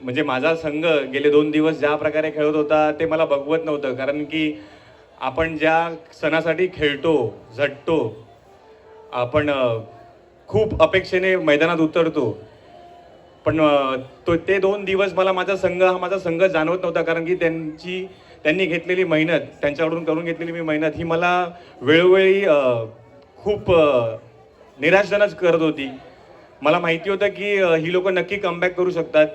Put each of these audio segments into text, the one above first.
म्हणजे माझा संघ गेले दोन दिवस ज्या प्रकारे खेळत होता ते मला बघवत नव्हतं. कारण की आपण ज्या सणासाठी खेळतो झटतो आपण खूप अपेक्षेने मैदानात उतरतो. पण तो ते दोन दिवस मला माझा संघ हा माझा संघ जाणवत नव्हता. कारण की त्यांची त्यांनी घेतलेली मेहनत त्यांच्याकडून करून घेतलेली मी मेहनत ही मला वेळोवेळी खूप निराशजनच निराशजनक करत होती. मला माहिती होतं की ही लोक नक्की कमबॅक करू शकतात.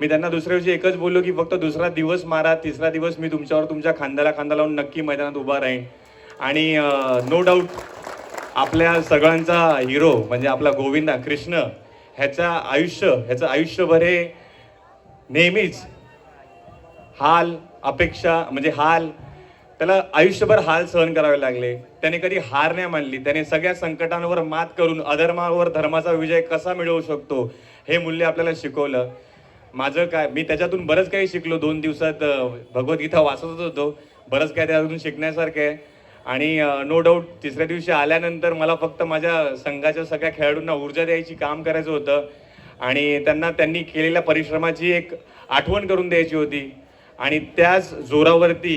मी त्यांना दुसऱ्या दिवशी एकच बोललो की फक्त दुसरा दिवस मारा. तिसरा दिवस मी तुमच्यावर तुमच्या खांद्याला खांदा लावून नक्की मैदानात उभा राहीन. आणि नो डाऊट आपल्या सगळ्यांचा हिरो म्हणजे आपला गोविंदा कृष्ण ह्याचा आयुष्य ह्याचं आयुष्यभर हे नेहमीच हाल अपेक्षा म्हणजे हाल त्याला आयुष्यभर हाल सहन करावे लागले. त्याने कधी हार नाही मानली. त्याने सगळ्या संकटांवर मात करून अधर्मावर धर्माचा विजय कसा मिळवू शकतो हे मूल्य आपल्याला शिकवलं. माझं काय मी त्याच्यातून बरंच काही शिकलो. दोन दिवसात भगवद्गीता वाचतच होतो. बरंच काय त्यातून शिकण्यासारखं आहे. आणि नो डाऊट तिसऱ्या दिवशी आल्यानंतर मला फक्त माझ्या संघाच्या सगळ्या खेळाडूंना ऊर्जा द्यायची काम करायचं होतं. आणि त्यांना त्यांनी केलेल्या परिश्रमाची एक आठवण करून द्यायची होती. आणि त्याच जोरावरती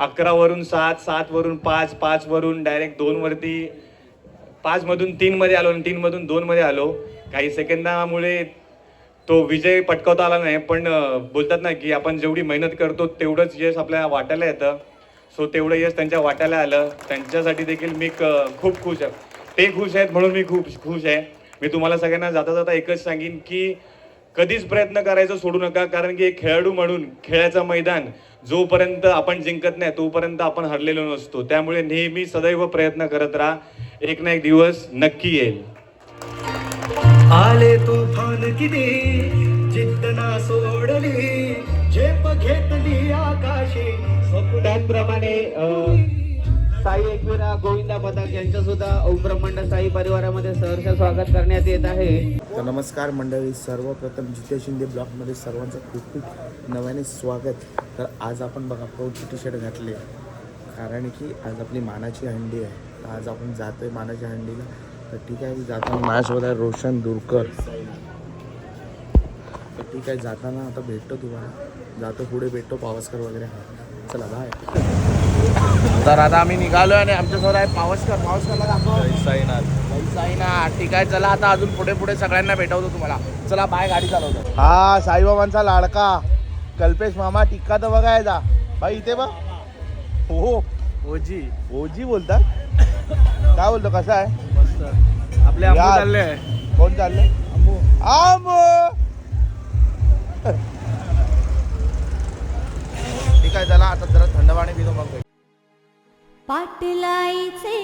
अकरावरून सात सातवरून पाच पाचवरून डायरेक्ट दोनवरती पाचमधून तीनमध्ये आलो आणि तीनमधून दोनमध्ये आलो. काही सेकंदामुळे तो विजय पटकावता आला नाही पण बोलतात ना की आपण जेवढी मेहनत करतो तेवढंच यश आपल्या वाटायला येतं. सो तेवढं यश त्यांच्या वाटायला आलं. त्यांच्यासाठी देखील मी क- खूप खुश आहे. ते खुश आहेत म्हणून मी खूप खुश आहे. मी तुम्हाला सगळ्यांना जाता जाता एकच सांगेन की कधीच प्रयत्न करायचं सोडू नका कारण की एक खेळाडू म्हणून खेळाचं मैदान जोपर्यंत आपण जिंकत नाही तोपर्यंत आपण हरलेलो नसतो. त्यामुळे नेहमी सदैव प्रयत्न करत राहा. एक ना एक दिवस नक्की येईल. आले तुफान किती जिद्द ना सोडली झेप घेतली आकाशी स्वप्नांप्रमाणे साई एकवीरा गोविंदा पथक यांचं सुद्धा ओमब्रह्मांड साई परिवारामध्ये सहर्ष स्वागत करण्यात येत आहे. तर नमस्कार मंडळी सर्वप्रथम जिते शिंदे ब्लॉकमध्ये सर्वांचं खूप खूप नव्याने स्वागत. तर आज आपण बघा प्रौढ टी शर्ट घातले. कारण की आज आपली मानाची हंडी आहे. आज आपण जातोय मानाच्या हंडीला. तर ठीक आहे जाताना माझ्यासोबत आहे रोशन दुरकर. तर ठीक आहे जाताना आता भेटतो तुम्हाला. जातो पुढे भेटतो पावसकर वगैरे. हा चला बाय तर आता आम्ही निघालो आणि आमच्यासोबत आहे पावसकर. पावसकरला दाखव साईनाथ. ठीक आहे चला आता अजून पुढे पुढे सगळ्यांना भेटवतो तुम्हाला. चला बाय गाडी चालवतो. हा साईबाबांचा लाडका. कल्पेश मामा टिक्का तर बघायचा भाई इथे बघ. हो. ओजी. ओजी बोलतात. काय बोलतो कसा आहे? आपले आंबू यार. चालले. कोण चालले? आंबो ठीक आहे चला आता जरा थंड पाणी पितो मग पाटलायचे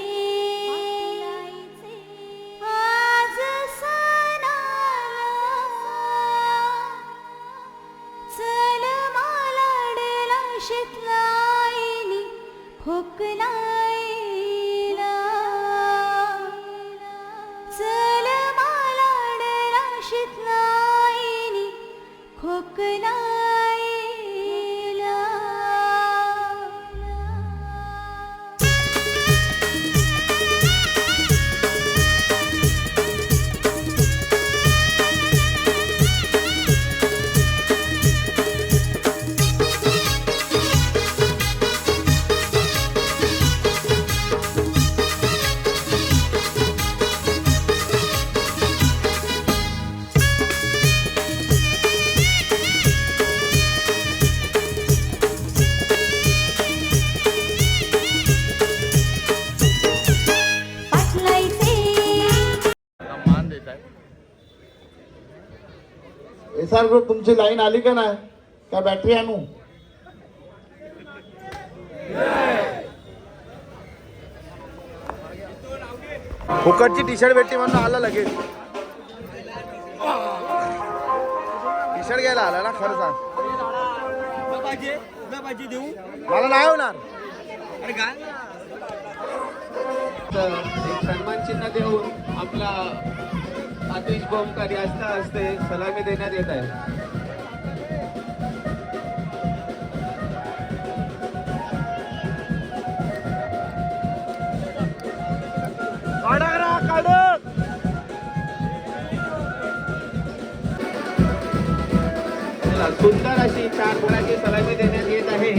ग्रुप तुमची लाईन आली का नाही? का बॅटरी आणू? फुकटची टी शर्ट भेटते म्हणून आला लगेच. टी शर्ट घ्यायला आला ना खरं सांग. मला नाही होणार. सन्मान चिन्ह देऊन आपला आतिश बोमकर यांच्या हस्ते सलामी देण्यात येत आहे. सुंदर अशी चार थराची सलामी देण्यात येत आहे.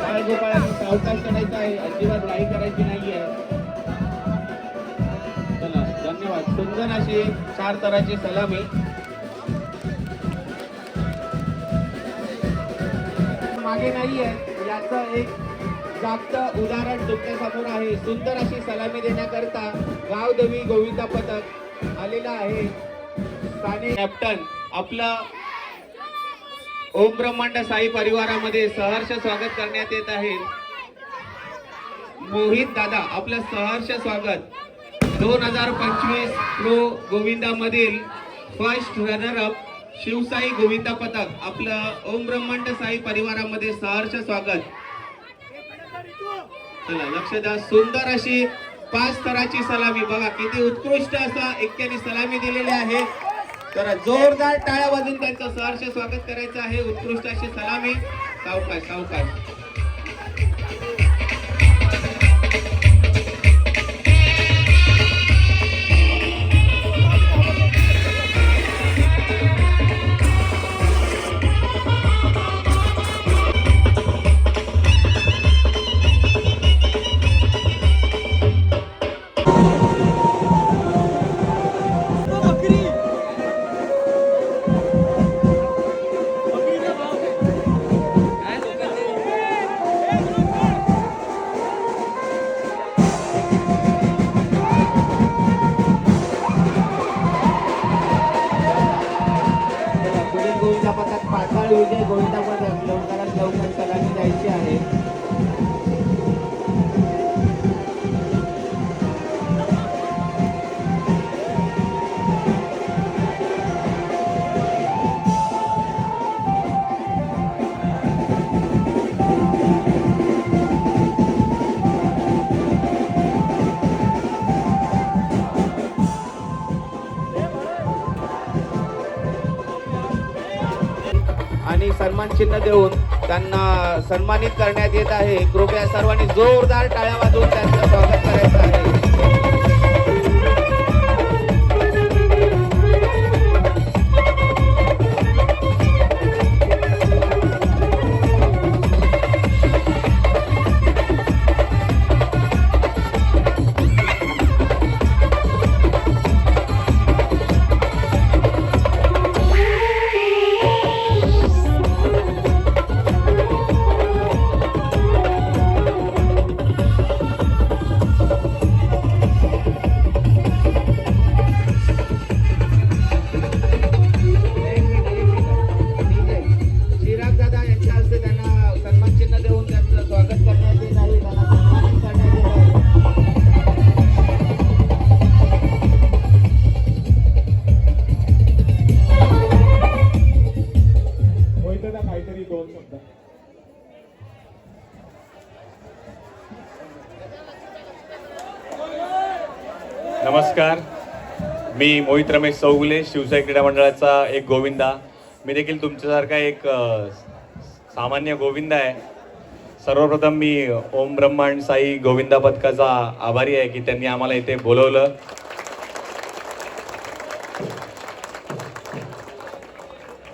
बाळगोपाळांनी सावकाश करायचं आहे. अजिबात नाही करायची नाही. सुंदर अशी चार तराची सलामी. मागे नाहीये याचं एक जागतं उदाहरण तुमच्यासमोर आहे. सुंदर अशी सलामी देण्याकरता गावदेवी गोविंदा पथक आलेला आहे. स्थानिक कॅप्टन आपलं ओम ब्रह्मांड साई परिवारामध्ये सहर्ष स्वागत करण्यात येत आहे. मोहित दादा आपलं सहर्ष स्वागत. दोन हजार पंचवीस प्रो गोविंदा मधील first runner up Shivsai Govinda पथक आपलं ओम ब्रह्मांड साई परिवारामध्ये सहर्ष स्वागत. चला लक्ष द्या. सुंदर अशी पाच स्तराची सलामी बघा. किती उत्कृष्ट असा एक्क्याने सलामी दिलेली आहे. तर जोरदार टाळ्या वाजून त्यांचं सहर्ष स्वागत करायचं आहे. उत्कृष्ट अशी सलामी. सावकाश सावकाश. चला, सन्मानित करण्यात येत आहे. कृपया सर्वांनी जोरदार टाळ्या वाजवून त्यांचं स्वागत करायचं नमस्कार. मी मोहित रमेश चौगुले शिवसाई क्रीडा मंडळाचा एक गोविंदा. मी देखील तुमच्यासारखा एक सामान्य गोविंदा आहे. सर्वप्रथम मी ओम ब्रह्मांड साई गोविंदा पथकाचा आभारी आहे की त्यांनी आम्हाला इथे बोलवलं.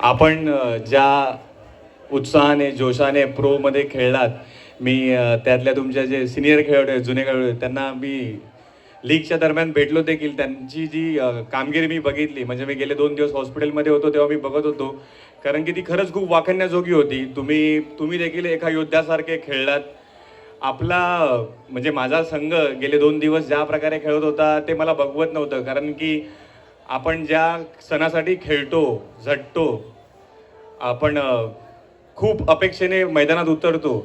आपण ज्या उत्साहाने जोशाने प्रोमध्ये खेळलात. मी त्यातल्या तुमच्या जे सिनियर खेळाडू आहेत जुने खेळाडू आहेत त्यांना मी लीगच्या दरम्यान भेटलो देखील. त्यांची जी कामगिरी मी बघितली म्हणजे मी गेले दोन दिवस हॉस्पिटलमध्ये होतो तेव्हा मी बघत होतो. कारण की ती खरंच खूप वाखण्याजोगी होती. तुम्ही तुम्ही देखील एका योद्ध्यासारखे खेळलात. आपला म्हणजे माझा संघ गेले दोन दिवस ज्या प्रकारे खेळत होता ते मला बघवत नव्हतं. कारण की आपण ज्या सणासाठी खेळतो झटतो आपण खूप अपेक्षेने मैदानात उतरतो.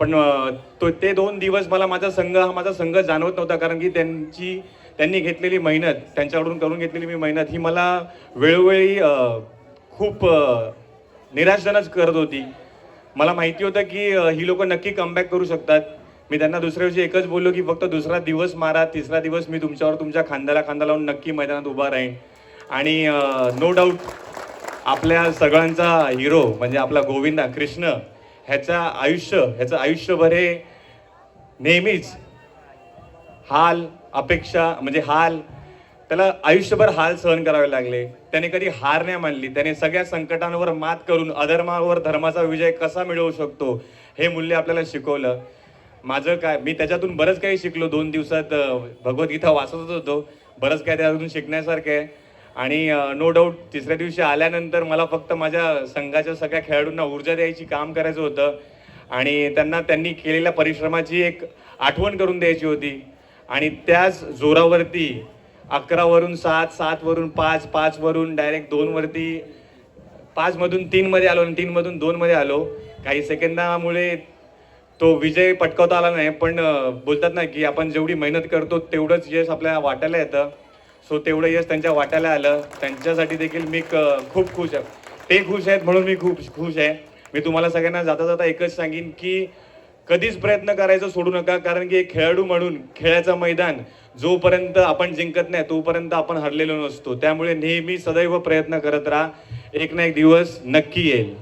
पण तो ते दोन दिवस मला माझा संघ हा माझा संघ जाणवत नव्हता. कारण की त्यांची त्यांनी घेतलेली मेहनत त्यांच्याकडून करून घेतलेली मी मेहनत ही मला वेळोवेळी खूप निराशजनक करत होती. मला माहिती होतं की ही लोक नक्की कमबॅक करू शकतात. मी त्यांना दुसऱ्या दिवशी एकच बोललो की फक्त दुसरा दिवस मारा तिसरा दिवस मी तुमच्यावर तुमच्या खांद्याला खांदा लावून नक्की मैदानात उभा राहीन. आणि नो डाऊट आपल्या सगळ्यांचा हिरो म्हणजे आपला गोविंदा कृष्ण ह्याचा आयुष्य ह्याचं आयुष्यभर हे नेहमीच हाल अपेक्षा म्हणजे हाल त्याला आयुष्यभर हाल सहन करावे लागले. त्याने कधी हार नाही मानली. त्याने सगळ्या संकटांवर मात करून अधर्मावर धर्माचा विजय कसा मिळवू शकतो हे मूल्य आपल्याला शिकवलं. माझं काय मी त्याच्यातून बरंच काही शिकलो. दोन दिवसात भगवद्गीता वाचतच होतो. बरंच काय त्यातून शिकण्यासारखं आहे. आणि नो डाऊट तिसऱ्या दिवशी आल्यानंतर मला फक्त माझ्या संघाच्या सगळ्या खेळाडूंना ऊर्जा द्यायची काम करायचं होतं. आणि त्यांना त्यांनी केलेल्या परिश्रमाची एक आठवण करून द्यायची होती. आणि त्याच जोरावरती अकरावरून सात सातवरून पाच पाचवरून डायरेक्ट दोनवरती पाचमधून तीनमध्ये आलो आणि तीनमधून दोनमध्ये आलो. काही सेकंदामुळे तो विजय पटकवता आला नाही पण बोलतात ना की आपण जेवढी मेहनत करतो तेवढंच यश आपल्याला वाटायला येतं. सो तेवढं यश त्यांच्या वाट्याला आलं. त्यांच्यासाठी देखील मी क- खूप खुश आहे. ते खुश आहेत म्हणून मी खूप खुश आहे. मी तुम्हाला सगळ्यांना जाता जाता एकच सांगेन की कधीच प्रयत्न करायचं सोडू नका. कारण की एक खेळाडू म्हणून खेळाचं मैदान जोपर्यंत आपण जिंकत नाही तोपर्यंत आपण हरलेलो नसतो. त्यामुळे नेहमी सदैव प्रयत्न करत राहा. एक ना एक दिवस नक्की येईल.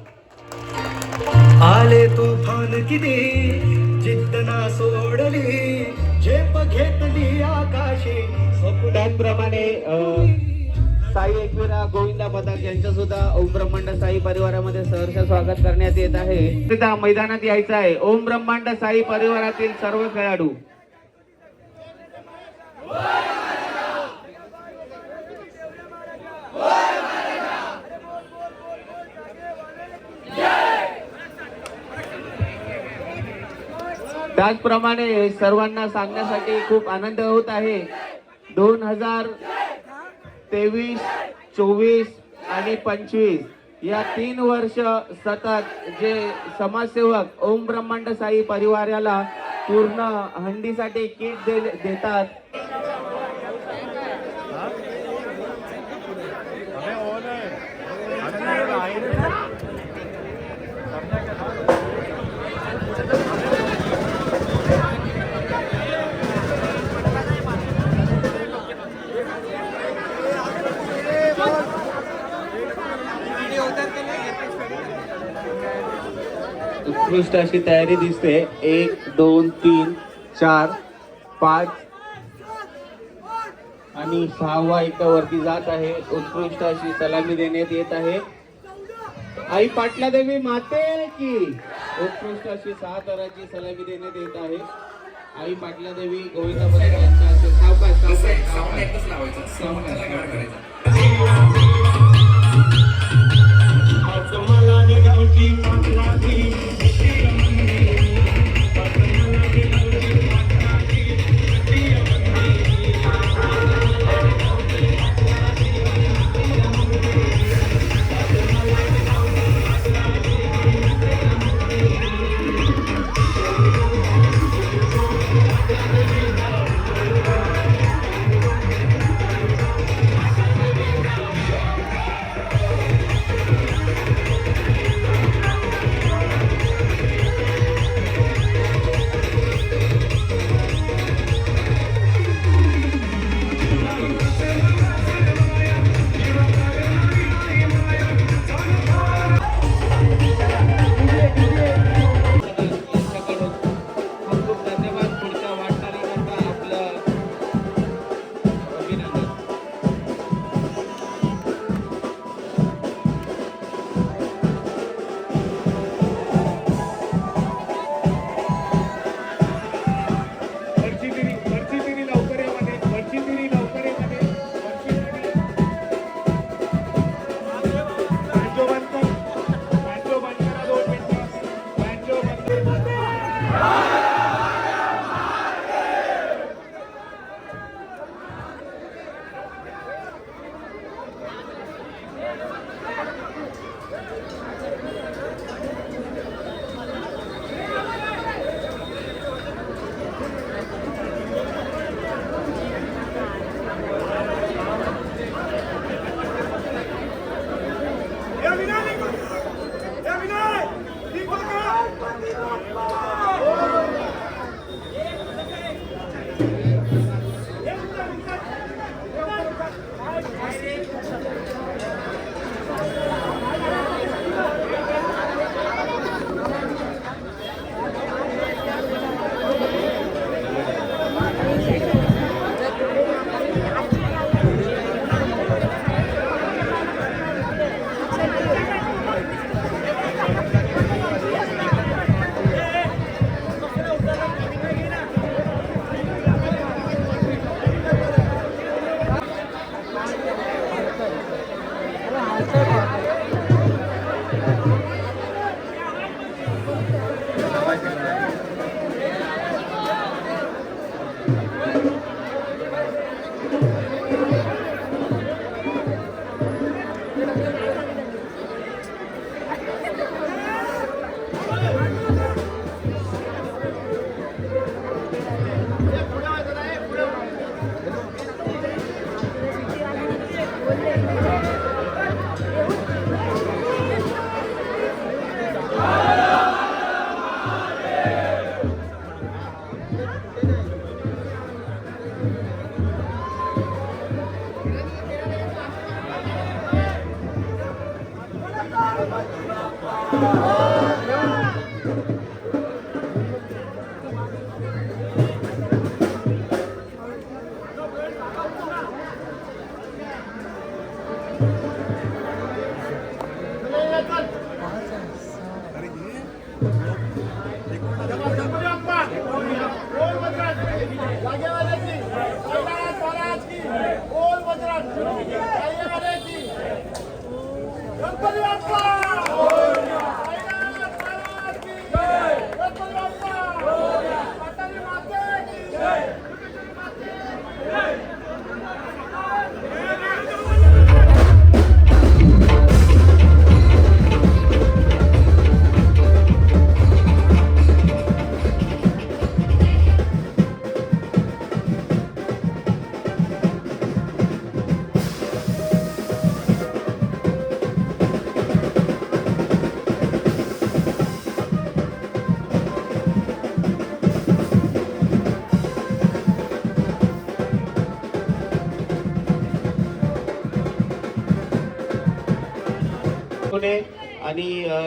आले तुफान किती? जिद्द ना सोडली. झेप घेतली आकाशी. त्याचप्रमाणे साई एकविरा गोविंदा पथक यांचं सुद्धा ओम ब्रह्मांड साई परिवारामध्ये सहर्ष स्वागत करण्यात येत आहे. तिथं मैदानात यायचं आहे. ओम ब्रह्मांड साई परिवारातील सर्व खेळाडू. त्याचप्रमाणे सर्वांना सांगण्यासाठी खूप आनंद होत आहे. दोन हजार तेवीस चोवीस आणि पंचवीस. या तीन वर्ष सतत जे समाजसेवक ओम ब्रह्मांड साई परिवाराला पूर्ण हंडीसाठी किट दे देतात उत्कृष्ट अशी तयारी दिसते. एक दोन तीन चार पाच. आणि सहावा एकावरती जात आहे. उत्कृष्ट अशी सलामी देण्यात येत आहे. आई पाटला देवी माते की? उत्कृष्ट अशी सहा तराची सलामी देण्यात येत आहे. आई पाटला देवी गोविंदा सावकाश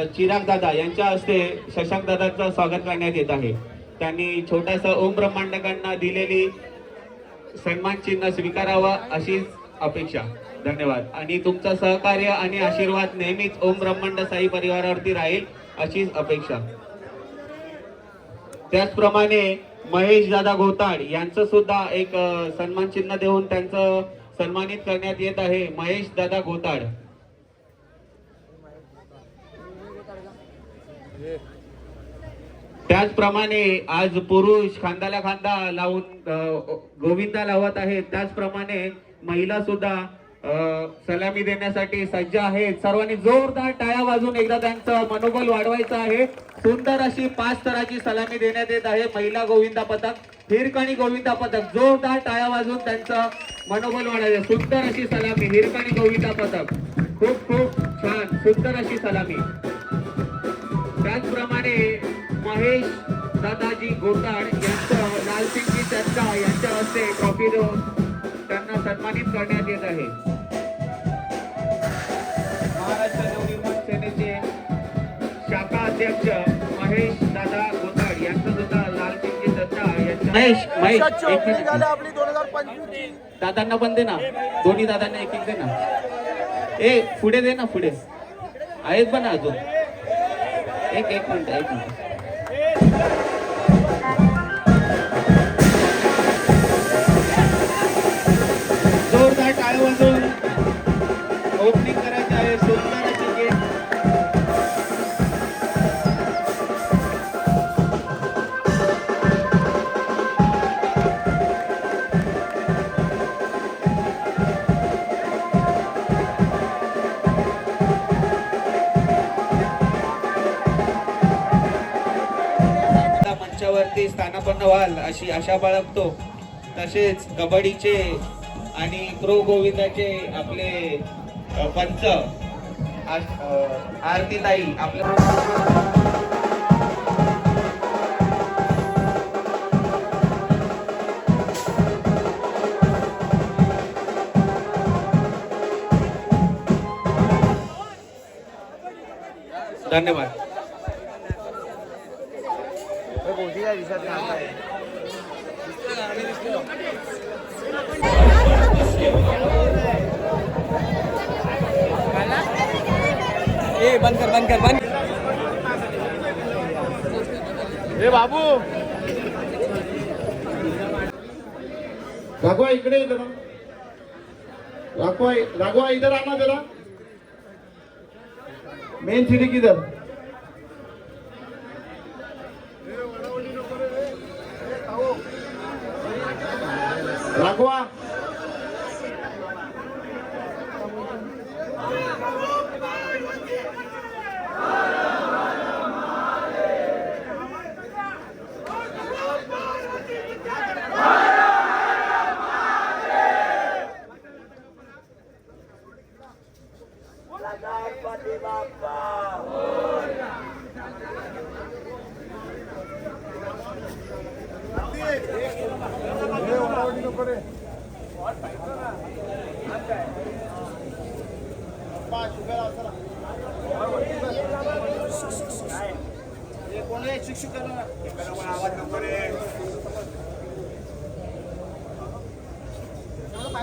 चिराग दादा यांच्या हस्ते शशांक दादाचं स्वागत करण्यात येत आहे. त्यांनी छोटासा ओम ब्रह्मांडकांना दिलेली सन्मान चिन्ह स्वीकारावं अशीच अपेक्षा. धन्यवाद. आणि तुमचं सहकार्य आणि आशीर्वाद नेहमीच ओम ब्रह्मांड साई परिवारावरती राहील अशीच अपेक्षा. त्याचप्रमाणे महेश दादा घोताड यांचं सुद्धा एक सन्मान चिन्ह देऊन त्यांचं सन्मानित करण्यात येत आहे. महेश दादा घोताड त्याचप्रमाणे आज पुरुष खांदाला खांदा लावून गोविंदा लावत आहेत. त्याचप्रमाणे महिला सुद्धा सलामी देण्यासाठी सज्ज आहेत. सर्वांनी जोरदार टाळ्या वाजून एकदा त्यांचं मनोबल वाढवायचं आहे. सुंदर अशी पाच स्तराची सलामी देण्यात येत आहे. महिला गोविंदा पथक हिरकणी गोविंदा पथक. जोरदार टाळ्या वाजून त्यांचं मनोबल वाढायचं. सुंदर अशी सलामी हिरकणी गोविंदा पथक. खूप खूप छान सुंदर अशी सलामी. त्याचप्रमाणे महेश दादाजी गोताड यांचं लालसिंगजी चर्चा यांच्या हस्ते ट्रॉफी देऊन त्यांना सन्मानित करण्यात येत आहे. महाराष्ट्र नवनिर्माण सेनेचे शाखा अध्यक्ष महेश दादा गोताड यांचं सुद्धा लालसिंगजी चर्चा यांच्या महेश महेश एक मिनिट. दादांना पण दे ना. दोन्ही दादांना एक एक दे ना. ए पुढे दे ना पुढे. आहेत पण अजून. एक एक मिनिट एक मिनिट आशा बाळगतो. तसेच कबड्डीचे आणि प्रो गोविंदाचे आपले पंच आश- अ, आरतीताई आपल्या धन्यवाद. ए बंद कर बंद कर बंद ए बाबू. राघवा इकडे ये जरा. राघवा राघवा इधर आना जरा. मेन सिटी किधर? राघवा कळला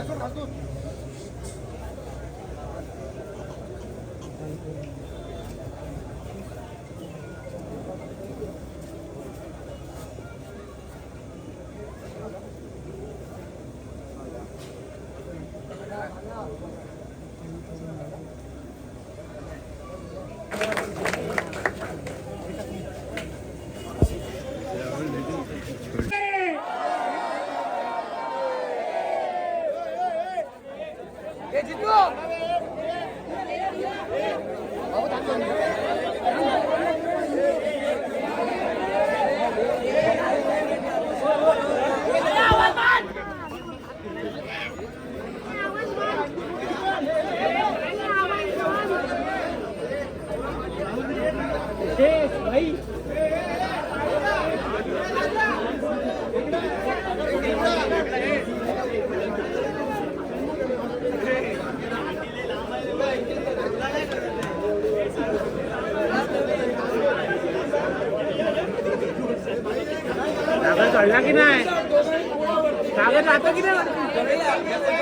Vai, vai, vai, vai. की नाही कागद राहतो की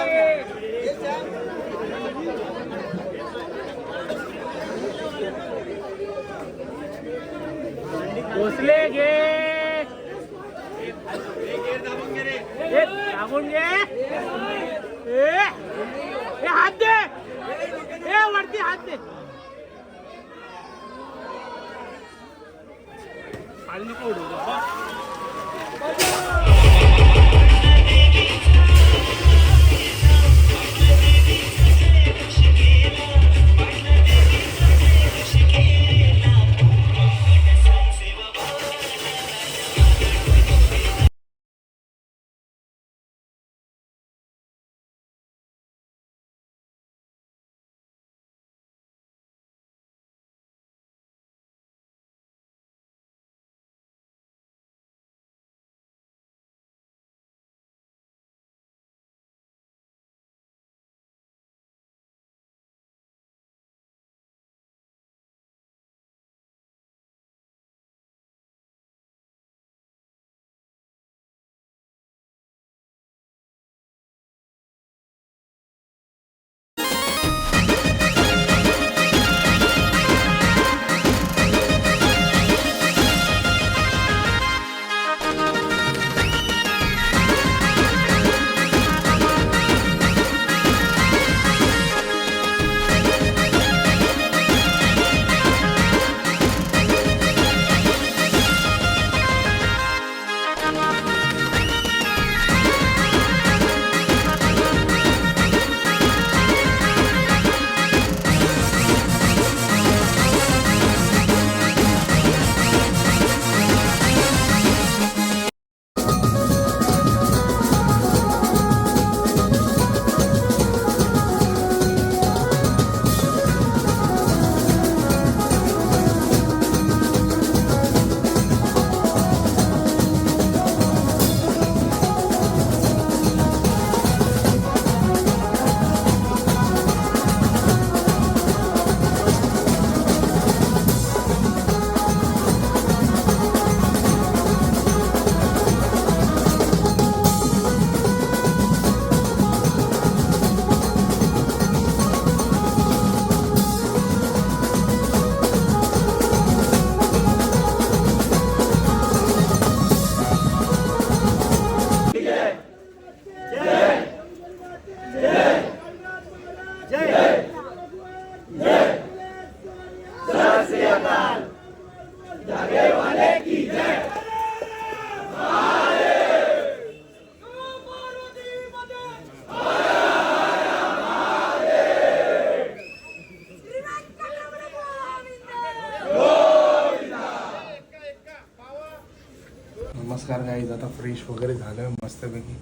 नमस्कार गाईज आता फ्रेश वगैरे झालं मस्तपैकी.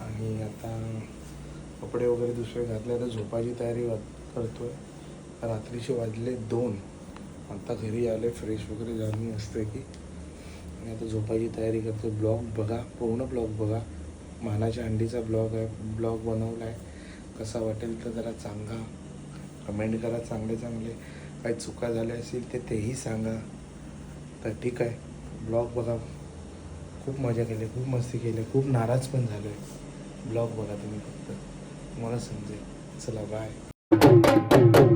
आणि आता कपडे वगैरे दुसरे घातले. आता झोपायची तयारी करतो आहे रात्रीचे वाजले दोन. आता घरी आले फ्रेश वगैरे झालं मस्तपैकी. आणि आता झोपायची तयारी करतो ब्लॉग बघा. पूर्ण ब्लॉग बघा. मानाच्या अंडीचा ब्लॉग आहे. ब्लॉग बनवला आहे कसा वाटेल तर जरा सांगा. कमेंट करा चांगले चांगले. काही चुका झाल्या असतील ते तेही सांगा. तर ठीक आहे. ब्लॉग बघा. खूप मजा केली खूप मस्ती केली खूप नाराज पण झालो आहे ब्लॉग बघा तुम्ही फक्त. तुम्हाला समजेल. चला बाय